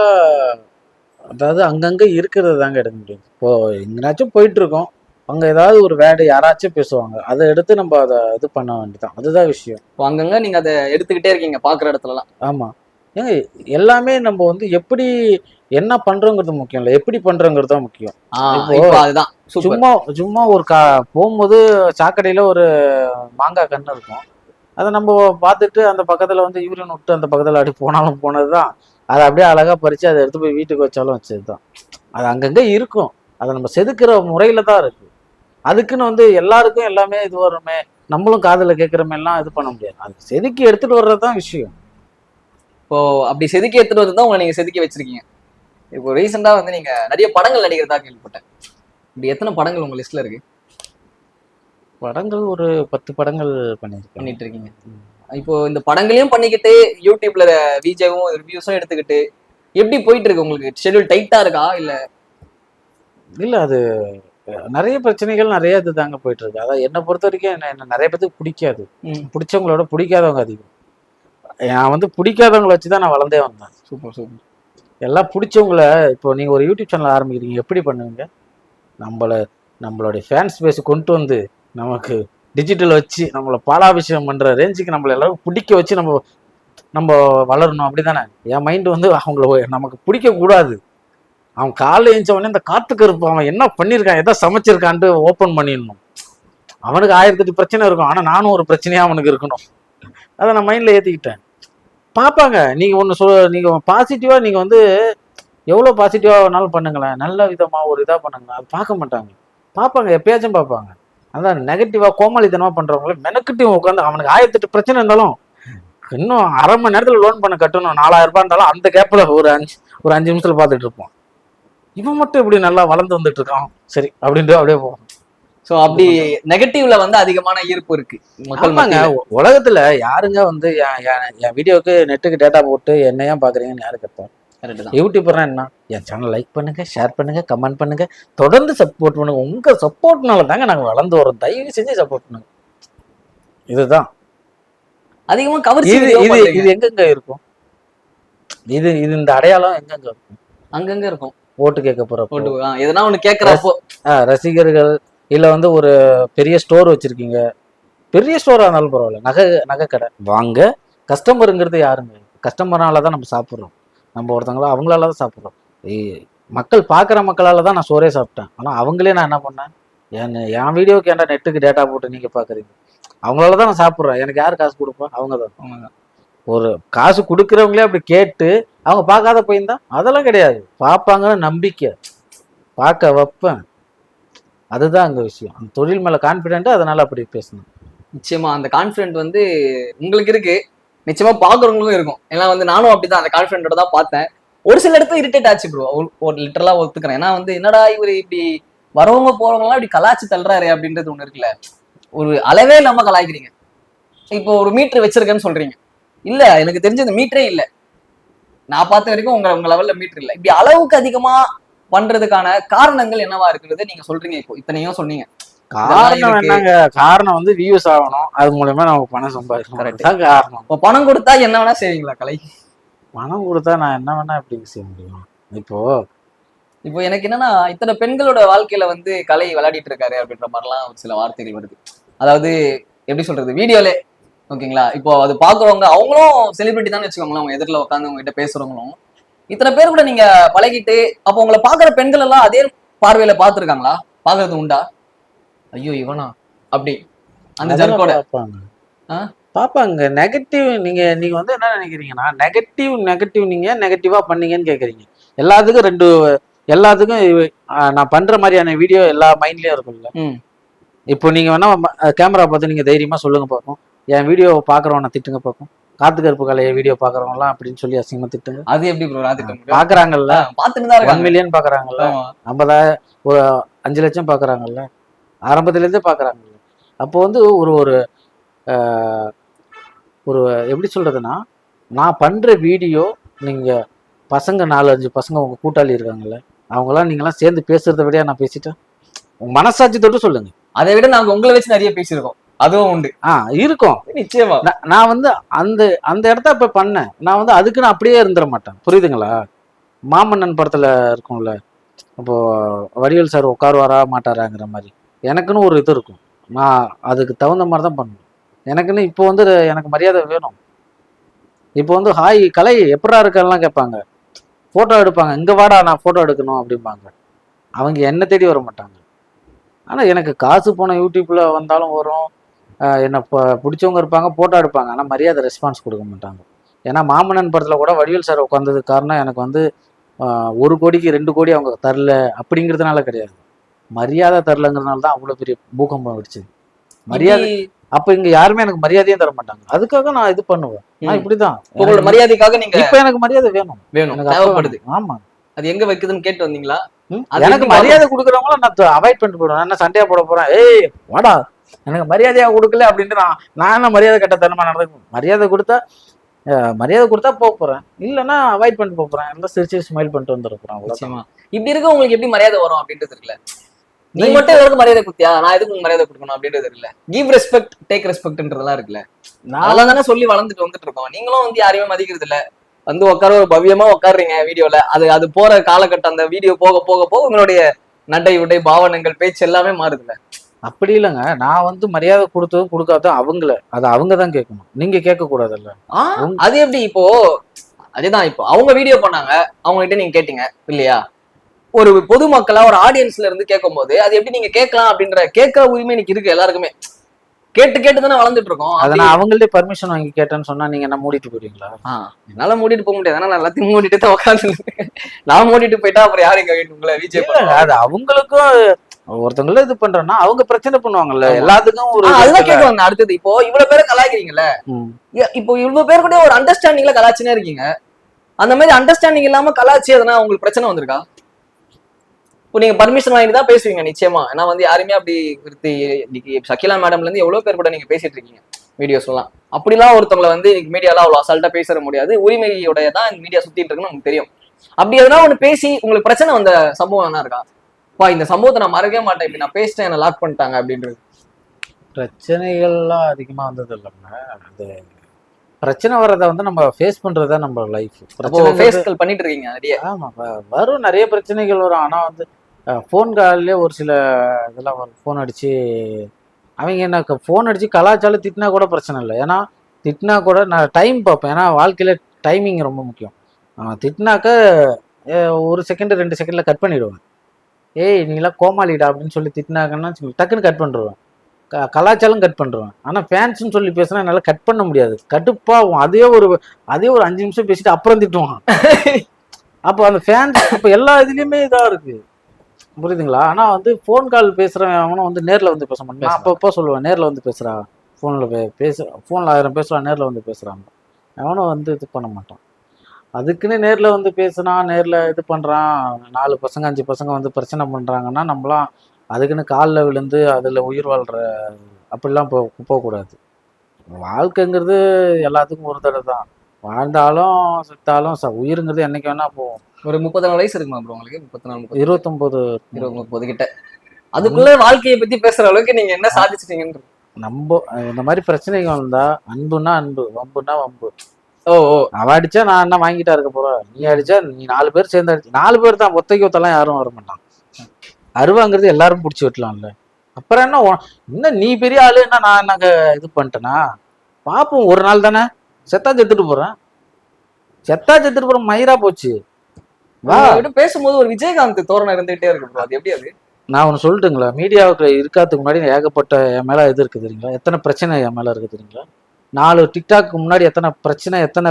அதாவது அங்கங்க இருக்கிறது தாங்க எடுக்க முடியும். இப்போ எங்கனாச்சும் போயிட்டு இருக்கோம் அங்க ஏதாவது ஒரு வேர்டு யாராச்சும் பேசுவாங்க. அதை எடுத்து நம்ம அதை இது பண்ண வேண்டியதான் அதுதான் விஷயம். அங்கங்க நீங்க அதை எடுத்துக்கிட்டே இருக்கீங்க பாக்குற இடத்துல எல்லாம் ஆமா. ஏங்க எல்லாமே நம்ம வந்து எப்படி என்ன பண்றோங்கிறது முக்கியம் இல்லை. எப்படி பண்றோங்கிறது தான் முக்கியம். இப்போ- அதுதான். சும்மா சும்மா ஒரு கா போகும்போது சாக்கடையில ஒரு மாங்காய் கன்று இருக்கும். அதை நம்ம பார்த்துட்டு அந்த பக்கத்துல வந்து யூரின் விட்டு அந்த பக்கத்துல அப்படி போனாலும் போனதுதான். அதை அப்படியே அழகா பறிச்சு அதை எடுத்து போய் வீட்டுக்கு வச்சாலும் வச்சதுதான். அது அங்கங்க இருக்கும். அதை நம்ம செதுக்குற முறையில தான் இருக்கு. அதுக்குன்னு வந்து எல்லாருக்கும் எல்லாமே இது வருமே நம்மளும் காதுல கேட்குறமே எல்லாம் இது பண்ண முடியாது. அது செதுக்கி எடுத்துட்டு வர்றது தான் விஷயம். இப்போ அப்படி செதுக்கி எடுத்துட்டு வந்து தான் உங்களை நீங்க செதுக்கி வச்சிருக்கீங்க. இப்போ ரீசெண்டா வந்து நீங்க நிறைய படங்கள் நடிக்கிறதா கேள்விப்பட்டேன். இப்படி எத்தனை படங்கள் உங்க லிஸ்ட்ல இருக்கு? படங்கள் ஒரு பத்து படங்கள் பண்ணியிருக்கேன். பண்ணிட்டு இருக்கீங்க இப்போ இந்த படங்களையும் பண்ணிக்கிட்டு யூடியூப்ல விஜேவும் ரிவ்யூஸும் எடுத்துக்கிட்டு எப்படி போயிட்டு இருக்கு உங்களுக்கு? ஷெட்யூல் டைட்டா இருக்கா? இல்ல இல்ல அது நிறைய பிரச்சனைகள் நிறைய இது தாங்க போயிட்டு இருக்கு அதான் என்னை பொறுத்த வரைக்கும் என்ன நிறைய பேத்துக்கு பிடிக்காது. பிடிச்சவங்களோட பிடிக்காதவங்க அதிகம். நான் வந்து பிடிக்காதவங்கள வச்சு தான் நான் வளர்ந்தே வந்தேன். Super super. எல்லாம் பிடிச்சவங்கள இப்போ நீங்க ஒரு யூடியூப் சேனல் ஆரம்பிக்கிறீங்க எப்படி பண்ணுவீங்க? நம்மள நம்மளுடைய ஃபேன்ஸ் பேஸ் கொண்டு வந்து நமக்கு டிஜிட்டல் வச்சு நம்மளை பாலாபிஷேகம் பண்ணுற ரேஞ்சுக்கு நம்மளை எல்லாரும் பிடிக்க வச்சு நம்ம நம்ம வளரணும். அப்படிதானே? என் மைண்டு வந்து அவங்கள நமக்கு பிடிக்கக்கூடாது அவன் காலைல எழுந்த உடனே இந்த காத்துக்கு இருப்பான் அவன் என்ன பண்ணியிருக்கான் எதை சமைச்சிருக்கான்ட்டு ஓப்பன் பண்ணிடணும். அவனுக்கு ஆயிரத்தெட்டு பிரச்சனை இருக்கும். ஆனால் நானும் ஒரு பிரச்சனையாக அவனுக்கு இருக்கணும். அதை நான் மைண்டில் ஏற்றிக்கிட்டேன் பார்ப்பாங்க. நீங்கள் ஒன்று சொல் நீங்கள் பாசிட்டிவாக நீங்கள் வந்து எவ்வளோ பாசிட்டிவா வேணாலும் பண்ணுங்களேன். நல்ல விதமா ஒரு இதா பண்ணுங்க அது பார்க்க மாட்டாங்க. பார்ப்பாங்க எப்பயாச்சும் பார்ப்பாங்க. அதான் நெகட்டிவா கோமாளித்தனமா பண்றவங்கள மெனக்கிட்டு உட்காந்து அவனுக்கு ஆயிரத்தெட்டு பிரச்சனை இருந்தாலும் இன்னும் அரை மணி நேரத்துல லோன் பண்ண கட்டணும். நாலாயிரம் ரூபாய் இருந்தாலும் அந்த கேப்ல ஒரு அஞ்சு ஒரு அஞ்சு நிமிஷத்துல பார்த்துட்டு இருப்போம். இவன் மட்டும் இப்படி நல்லா வளர்ந்து வந்துட்டு இருக்கான். சரி அப்படின்ட்டு அப்படியே போவோம் சோ அப்படி நெகட்டிவ்ல வந்து அதிகமான ஈர்ப்பு இருக்கு. மக்கள் ஆமாங்க. மத்தியில. உ- உலகத்துல யாருங்க வந்து என் வீடியோக்கு நெட்டுக்கு டேட்டா போட்டு என்ன ஏன் பாக்குறீங்கன்னு யாரு கேட்பா யூடியூபர்னா என்ன? என் சேனல் லைக் பண்ணுங்க ஷேர் பண்ணுங்க கமெண்ட் பண்ணுங்க. தொடர்ந்து சப்போர்ட் பண்ணுங்க உங்க சப்போர்ட்னால தாங்க நாங்க வளர்ந்து வரோம். தயவு செஞ்சு சப்போர்ட் பண்ணுங்க. இதுதான். அதிகமா கவர்ச்சி இது இது. இது எங்கெங்க இருக்கும்? இது இது இந்த அடையாளம் எங்கெங்க இருக்கும்? அங்கங்க இருக்கும். ஓட்டு கேட்க போறப்போ. எதனா ஒண்ணு கேக்குறப்போ ஆ, ரசிகர்கள் இல்ல வந்து ஒரு பெரிய ஸ்டோர் வச்சிருக்கீங்க. பெரிய ஸ்டோரா இருந்தாலும் பரவாயில்ல. நகை நகை கடை வாங்க கஸ்டமருங்கிறது யாருங்க? கஸ்டமரால தான் நம்ம சாப்பிட்றோம். நம்ம ஒருத்தங்களா அவங்களால தான் சாப்பிட்றோம். மக்கள் பார்க்குற மக்களால தான் நான் சோறே சாப்பிட்டேன். ஆனால் அவங்களே நான் என்ன பண்ணேன்? என் என் வீடியோக்கு ஏன்டா நெட்டுக்கு டேட்டா போட்டு நீங்கள் பார்க்குறீங்க அவங்களால தான் நான் சாப்பிட்றேன். எனக்கு யார் காசு கொடுப்பா? அவங்க தான். ஆமாங்க. ஒரு காசு கொடுக்குறவங்களே அப்படி கேட்டு அவங்க பார்க்காத போயிருந்தான் அதெல்லாம் கிடையாது. பார்ப்பாங்கன்னு நம்பிக்கை. பார்க்க வைப்பேன். அதுதான் அந்த விஷயம். அந்த தொழில் மேலே கான்ஃபிடென்ட்டு அதனால் அப்படி பேசணும். நிச்சயமா அந்த கான்ஃபிடென்ட் வந்து உங்களுக்கு இருக்குது நிச்சயமா பாக்குறவங்களுக்கும் இருக்கும். ஏன்னா வந்து நானும் அப்படிதான் அந்த கான்ஃபிடண்டோட தான் பார்த்தேன். ஒரு சில இடத்துல இரிட்டேட் ஆச்சு ப்ரோ ஒரு லிட்டரலா ஒத்துக்கிறேன். ஏன்னா வந்து என்னடா இவர் இப்படி வரவங்க போறவங்க எல்லாம் இப்படி கலாச்சி தள்ளுறாரு அப்படின்றது ஒண்ணு இருக்குல்ல. ஒரு அளவே இல்லாம கலாய்க்கிறீங்க. இப்போ ஒரு மீட்டர் வச்சிருக்கேன்னு சொல்றீங்க. இல்ல எனக்கு தெரிஞ்ச இந்த மீட்டரே இல்ல. நான் பார்த்த வரைக்கும் உங்க உங்க லெவல்ல மீட்டர் இல்ல. இப்படி அளவுக்கு அதிகமா பண்றதுக்கான காரணங்கள் என்னவா இருக்குறது நீங்க சொல்றீங்க இப்போ. இத்தனையும் சொன்னீங்க. காரணம். என்னங்க? காரணம் வந்து வியூஸ் ஆகணும். அது மூலயமா நமக்கு பணம் சம்பாதிக்கணும். காரணம். பணம் கொடுத்தா என்ன வேணா செய்வீங்களா கலை? பணம் கொடுத்தா நான் என்ன வேணா எப்படி செய்ய முடியும்? இப்போ இப்போ எனக்கு என்னன்னா இத்தனை பெண்களோட வாழ்க்கையில வந்து கலை விளையாடிட்டு இருக்காரு அப்படின்ற மாதிரிலாம் சில வார்த்தைகள் வருது. அதாவது எப்படி சொல்றது? வீடியோல ஓகேங்களா? இப்போ அது பாக்குறவங்க அவங்களும் செலிபிரிட்டி தான் வச்சுக்கோங்களேன் அவங்க எதிரில் உட்காந்து உங்ககிட்ட பேசுறவங்களும். இத்தனை பேர் கூட நீங்க பழகிட்டு அப்போ உங்களை பாக்குற பெண்கள் எல்லாம் அதே பார்வையில பாத்துருக்காங்களா பாக்குறது உண்டா? ஐயோ இவனா? அப்படி. அந்த ஜர்க்கோட? பார்ப்பாங்க. நெகட்டிவ் நீங்க நீங்க வந்து என்ன நினைக்கிறீங்கன்னா நெகட்டிவ் நெகட்டிவ் நீங்க நெகட்டிவா பண்ணீங்கன்னு கேக்குறீங்க? எல்லாத்துக்கும் ரெண்டு எல்லாத்துக்கும் நான் பண்ற மாதிரியான வீடியோ எல்லா மைண்ட்லயும் இருக்கும்ல. இப்போ நீங்க வேணா கேமரா பார்த்து நீங்க தைரியமா சொல்லுங்க பார்ப்போம். என் வீடியோ பாக்குறவன திட்டுங்க பார்ப்போம். காத்து கருப்பு கலைய வீடியோ பாக்குறவங்கலாம் அப்படின்னு சொல்லி அசிங்கமா திட்டுங்க. அது எப்படி பாக்குறாங்கல்ல ஒன் மில்லியன் பாக்குறாங்கல்ல. ஐம்பதாயிரம் ஒரு அஞ்சு லட்சம் பார்க்குறாங்கல்ல. ஆரம்பத்துலேருந்தே பார்க்குறாங்கல்ல அப்போ வந்து ஒரு ஒரு ஒரு எப்படி சொல்கிறதுனா நான் பண்ணுற வீடியோ நீங்கள் பசங்க நாலு அஞ்சு பசங்க உங்கள் கூட்டாளி இருக்காங்கல்ல அவங்களாம் நீங்களாம் சேர்ந்து பேசுறத விட நான் பேசிட்டேன்? உங்கள் மனசாட்சி தொட்டு சொல்லுங்க. அதை விட நாங்க உங்களை வச்சு நிறைய பேசியிருக்கோம். அதுவும் உண்டு. ஆ இருக்கும். நிச்சயமா. நான் நான் வந்து அந்த அந்த இடத்த இப்போ பண்ணேன். நான் வந்து அதுக்கு நான் அப்படியே இருந்துட மாட்டேன். புரியுதுங்களா? மாமன்னன் படத்தில் இருக்கும்ல அப்போ வடிவேல் சார் உட்காருவாரா மாட்டாராங்கிற மாதிரி. எனக்குன்னு ஒரு இது இருக்கும். நான் அதுக்கு தகுந்த மாதிரி தான் பண்ணுவேன் எனக்குன்னு இப்போ வந்து எனக்கு மரியாதை வேணும். இப்போ வந்து ஹாய் கலை எப்படா இருக்கெல்லாம் கேட்பாங்க. ஃபோட்டோ எடுப்பாங்க. இங்கே வாடா நான் ஃபோட்டோ எடுக்கணும் அப்படிம்பாங்க. அவங்க என்ன தேடி வர மாட்டாங்க. ஆனால் எனக்கு காசு போன யூடியூப்பில் வந்தாலும் வரும். என்னை இப்போ பிடிச்சவங்க இருப்பாங்க ஃபோட்டோ எடுப்பாங்க. ஆனால் மரியாதை ரெஸ்பான்ஸ் கொடுக்க மாட்டாங்க. ஏன்னா மாமன்னன் படத்தில் கூட வடிவேல் சார் உட்காந்ததுக்கு காரணம் எனக்கு வந்து ஒரு கோடிக்கு ரெண்டு கோடி அவங்க தரல அப்படிங்கிறதுனால கிடையாது. மரியாதை தரலங்கிறதுனால தான் அவ்வளோ பெரிய பூகம்பம் வெடிச்சது மரியாதை அப்போ இங்கே யாருமே எனக்கு மரியாதையே தர மாட்டாங்க. அதுக்காக நான் இது பண்ணுவேன். நான். இப்படிதான். உங்களோட மரியாதைக்காக நீங்க இப்போ எனக்கு மரியாதை வேணும். வேணும். எனக்கு தேவைப்படுது. ஆமா. அது எங்க வைக்குதுன்னு கேட்டு வந்தீங்களா? எனக்கு மரியாதை கொடுக்குறவங்கள நான் அவாய்ட் பண்ணிட்டு போயிடுவேன். நான் என்ன சண்டையா போட போறேன்? ஏய் வாடா. எனக்கு மரியாதையா கொடுக்கல அப்படின்ட்டு நான் நான் என்ன மரியாதை கட்டத்தனமா நடந்து மரியாதை கொடுத்தா மரியாதை கொடுத்தா போக போறேன். இல்லைன்னா அவாய்ட் பண்ணிட்டு போறேன். எல்லாம் சிரிச்சு ஸ்மைல் பண்ணிட்டு வந்துருக்குறேன் இப்படி இருக்க உங்களுக்கு எப்படி மரியாதை வரும் அப்படின்றது இருக்குல்ல நீ மட்டும் எவருக்கு மரியாதை கொடுத்தியா? நான் எதுக்கு மரியாதை கொடுக்கணும் அப்படின்றது இருக்குல்ல கிவ் ரெஸ்பெக்ட் டேக் ரெஸ்பெக்ட்ன்றதெல்லாம் இருக்குல்ல. நான் தானே சொல்லி வளர்ந்துட்டு வந்துட்டு இருக்கோம். நீங்களும் வந்து யாரையுமே மதிக்கிறது இல்ல. வந்து உட்கார ஒரு பவ்யமா உட்காருறீங்க வீடியோல. அது அது போற காலகட்டம் அந்த வீடியோ போக போக போக உங்களுடைய நடை உடை பாவனங்கள் பேச்சு எல்லாமே மாறுதுல்ல. அப்படி இல்லைங்க. நான் வந்து மரியாதை கொடுத்ததும் கொடுக்காததும் அவங்கள. அது அவங்க தான் கேட்கணும். நீங்க கேட்க கூடாதுல்ல அது எப்படி இப்போ? அதுதான் இப்போ. அவங்க வீடியோ பண்ணாங்க. அவங்க கிட்ட நீங்க கேட்டீங்க. இல்லையா? ஒரு பொதுமக்களா ஒரு ஆடியன்ஸ்ல இருந்து கேட்கும்போது அது எப்படி நீங்க கேட்கலாம் அப்படின்ற கேட்க உரிமை இன்னைக்கு இருக்கு எல்லாருக்குமே. கேட்டு கேட்டு தானே வளர்ந்துட்டு இருக்கோம். அதை அப்படி- நான் அவங்கள்ட்ட பர்மிஷன் வாங்கி கேட்டேன்னு சொன்னா நீங்க என்ன மூடிட்டு போறீங்களா என்னால மூடிட்டு போக முடியாது. நான் எல்லாத்தையும் மூடிட்டு தான் உட்காந்து நான் மூடிட்டு போயிட்டா அப்புறம் யாரு எங்க உங்களை விஜய் அது அவங்களுக்கும் ஒருத்தங்கள இது பண்றேன்னா அவங்க பிரச்சனை பண்ணுவாங்கல்ல. எல்லாத்துக்கும் ஒரு அதுதான். கேட்குவாங்க அடுத்தது இப்போ இவ்வளவு பேரை கலாய்க்கிறீங்கல்ல? இப்போ இவ்வளவு பேர் கூட ஒரு அண்டர்ஸ்டாண்டிங்ல கலாச்சினே இருக்கீங்க. அந்த மாதிரி அண்டர்ஸ்டாண்டிங் இல்லாம கலாச்சி எதனா உங்களுக்கு பிரச்சனை வந்திருக்கா? இப்போ நீங்க பர்மிஷன் வாங்கிட்டு தான் பேசுவீங்க நிச்சயமா. ஏன்னா வந்து யாருமே அப்படி இன்னைக்கு சகிலா மேடம்ல இருந்து எவ்வளவு பேர் கூட நீங்க பேசிட்டு இருக்கீங்க வீடியோஸ் எல்லாம் அப்படிலாம் ஒருத்தவங்களை வந்து இன்னைக்கு மீடியால அவ்வளவு அசால்ட்டா பேச முடியாது. உரிமையோடைய தான் இந்த மீடியா சுத்திட்டு இருக்குன்னு நமக்கு தெரியும். அப்படி எதனா ஒண்ணு பேசி உங்களுக்கு பிரச்சனை வந்த சம்பவம் என்ன இருக்கா? பா இந்த சம்பவத்தை நான் மறக்கவே மாட்டேன். இப்படி நான் பேசிட்டேன் என்ன லாக் பண்ணிட்டாங்க அப்படின்றது. பிரச்சனைகள்லாம் அதிகமா வந்தது இல்லைங்க. அது பிரச்சனை வர்றத வந்து நம்ம ஃபேஸ் பண்றது தான் நம்ம லைஃப் அப்போ ஃபேஸ் கால் பண்ணிட்டு இருக்கீங்க நிறைய ஆமா வ- வரும். நிறைய பிரச்சனைகள் வரும். ஆனா வந்து ஃபோன் கால்லே ஒரு சில இதெல்லாம் வரும். ஃபோன் அடிச்சு அவங்க என்ன ஃபோன் அடிச்சு கலாச்சாரம் திட்டினா கூட பிரச்சனை இல்லை. ஏன்னா திட்டினா கூட நான் டைம் பார்ப்பேன். ஏன்னா வாழ்க்கையில டைமிங் ரொம்ப முக்கியம். திட்டினாக்க ஒரு செகண்ட் ரெண்டு செகண்ட்ல கட் பண்ணிடுவேன். ஏய் நீலாம் கோமாளிடா அப்படின்னு சொல்லி திட்டினாங்கன்னா வச்சுக்கோ, டக்குன்னு கட் பண்ணிடுவேன். க கலாச்சாரம் கட் பண்ணிடுவேன். ஆனால் ஃபேன்ஸ்னு சொல்லி பேசினா என்னால் கட் பண்ண முடியாது. கடுப்பாகும் அதே ஒரு அதே ஒரு அஞ்சு நிமிஷம் பேசிட்டு அப்புறம் திட்டுவான். அப்போ அந்த ஃபேன்ஸ் அப்போ எல்லா இதுலேயுமே இதாக இருக்கு. புரியுதுங்களா? ஆனால் வந்து ஃபோன் கால் பேசுகிறவன் அவனும் வந்து நேரில் வந்து பேச மாட்டான். அப்பப்போ சொல்லுவேன் நேரில் வந்து பேசுகிறா ஃபோனில் பே பேச ஃபோனில் ஆயிரம் பேசுகிறான் நேரில் வந்து பேசுகிறான் அவனும் வந்து இது பண்ண மாட்டான். அதுக்குன்னு நேரில் வந்து பேசுனா நேரில் இது பண்ணுறான் நாலு பசங்க அஞ்சு பசங்க வந்து பிரச்சனை பண்ணுறாங்கன்னா நம்மளாம் அதுக்குன்னு காலில் விழுந்து அதில் உயிர் வாழ்கிற அப்படிலாம் போ போகக்கூடாது. வாழ்க்கைங்கிறது எல்லாத்துக்கும் ஒரு தடவை தான். வாழ்ந்தாலும் செத்தாலும் ச உயிருங்கிறது என்னைக்கு வேணா போகும். ஒரு முப்பத்தி நாலு வயசு இருக்குமா ப்ரோ உங்களுக்கு? முப்பத்தி நாலு முப்பத்தி இருபத்தொம்போது இருபது முப்பது கிட்ட. அதுக்குள்ள வாழ்க்கையை பத்தி பேசுற அளவுக்கு நீங்க என்ன சாதிச்சிட்டீங்கன்னு நம்ம இந்த மாதிரி பிரச்சனைகள் வந்தா அன்புனா அன்பு வம்புனா வம்பு. ஓ ஓ. அவ அடிச்சா நான் என்ன வாங்கிட்டா இருக்க போறேன் நீ அடிச்சா நீ நாலு பேர் சேர்ந்து அடிச்சு நாலு பேர் தான் ஒத்தைக்கு ஒத்தெல்லாம் யாரும் வர மாட்டான் அருவாங்கிறது எல்லாரும் பிடிச்சி வெட்டலாம்ல. அப்புறம் என்ன என்ன நீ பெரிய ஆளு என்ன நான் என்ன இது பண்ணிட்டேனா? பார்ப்போம் ஒரு நாள் தானே. செத்தா செத்துட்டு போறேன். செத்தா செத்துட்டு போறேன் மயிரா போச்சு. வா. பேசும்போது ஒரு விஜயகாந்த் தோரணை இருந்துகிட்டே இருக்கு. அது எப்படி அது? நான் ஒன்று சொல்லட்டுங்களா? மீடியாவுக்கு இருக்காதுக்கு முன்னாடி ஏகப்பட்ட என் மேலே இது இருக்குது தெரியுங்களா? எத்தனை பிரச்சனை என் மேலே இருக்குது தெரியுங்களா? நாலு டிக்டாக்கு முன்னாடி எத்தனை பிரச்சனை எத்தனை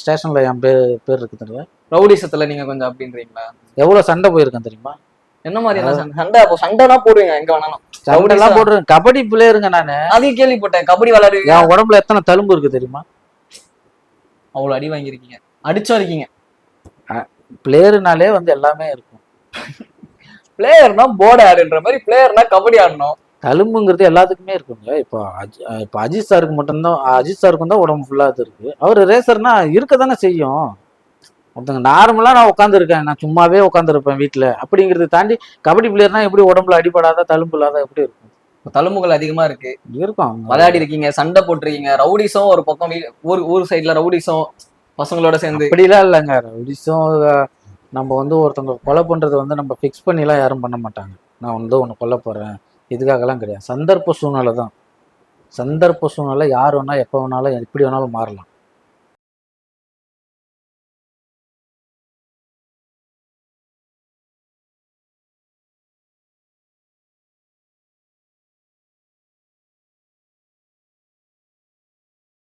ஸ்டேஷனில் என் பேர் பேர் இருக்குது தெரியுங்களா? ரவுடிசத்துல நீங்க கொஞ்சம் அப்படின்றீங்களா எவ்வளோ சண்டை போயிருக்கேன் தெரியுமா? என்ன மாதிரி சண்டை? சண்டை அப்போ சண்டைனா போடுவீங்க எங்க வேணாலும். சண்டைலாம் போடுறேன். கபடி பிளேயருங்க நான். அதையும் கேள்விப்பட்டேன். கபடி விளையாடுவீங்க. என் உடம்புல எத்தனை தழும்பு இருக்கு தெரியுமா? அவ்வளவு அடி வாங்கியிருக்கீங்க. அடிச்சும் இருக்கீங்க. பிளேயருனாலே வந்து எல்லாமே இருக்கும். பிளேயர்னா போர்டு ஆடுன்ற மாதிரி பிளேயர்னா கபடி ஆடணும். தழும்புங்கிறது எல்லாத்துக்குமே இருக்குங்க. இப்போ அஜி இப்போ அஜித் சாருக்கு மட்டும்தான் அஜித் சாருக்கும் தான் உடம்பு ஃபுல்லாக இது இருக்கு. அவர் ரேசர்னா இருக்க தானே செய்யும். ஒருத்தங்க நார்மலாக நான் உட்காந்துருக்கேன் நான் சும்மாவே உட்காந்துருப்பேன் வீட்டில் அப்படிங்கிறத தாண்டி கபடி பிளேயர்னா எப்படி உடம்புல அடிபடாத தழும்பு இல்லாத எப்படி இருக்கும்? தழும்புகள் அதிகமா இருக்கு. இருக்கும். விளையாடி இருக்கீங்க சண்டை போட்டிருக்கீங்க ரவுடிஸும் ஒரு பக்கம் ஊர் ஊர் சைடுல ரவுடிஸும் பசங்களோட சேர்ந்து. அப்படிலாம் இல்லைங்க. ரவுடிஸும் நம்ம வந்து ஒருத்தவங்க கொலை பண்ணுறது வந்து நம்ம ஃபிக்ஸ் பண்ணிலாம் யாரும் பண்ண மாட்டாங்க. நான் வந்து ஒன்று கொல்ல போகிறேன் இதுக்காகலாம் கிடையாது. சந்தர்ப்ப சூழ்நிலை தான். சந்தர்ப்ப சூழ்நிலை யார் வேணா எப்போ வேணாலும் எப்படி வேணாலும் மாறலாம்.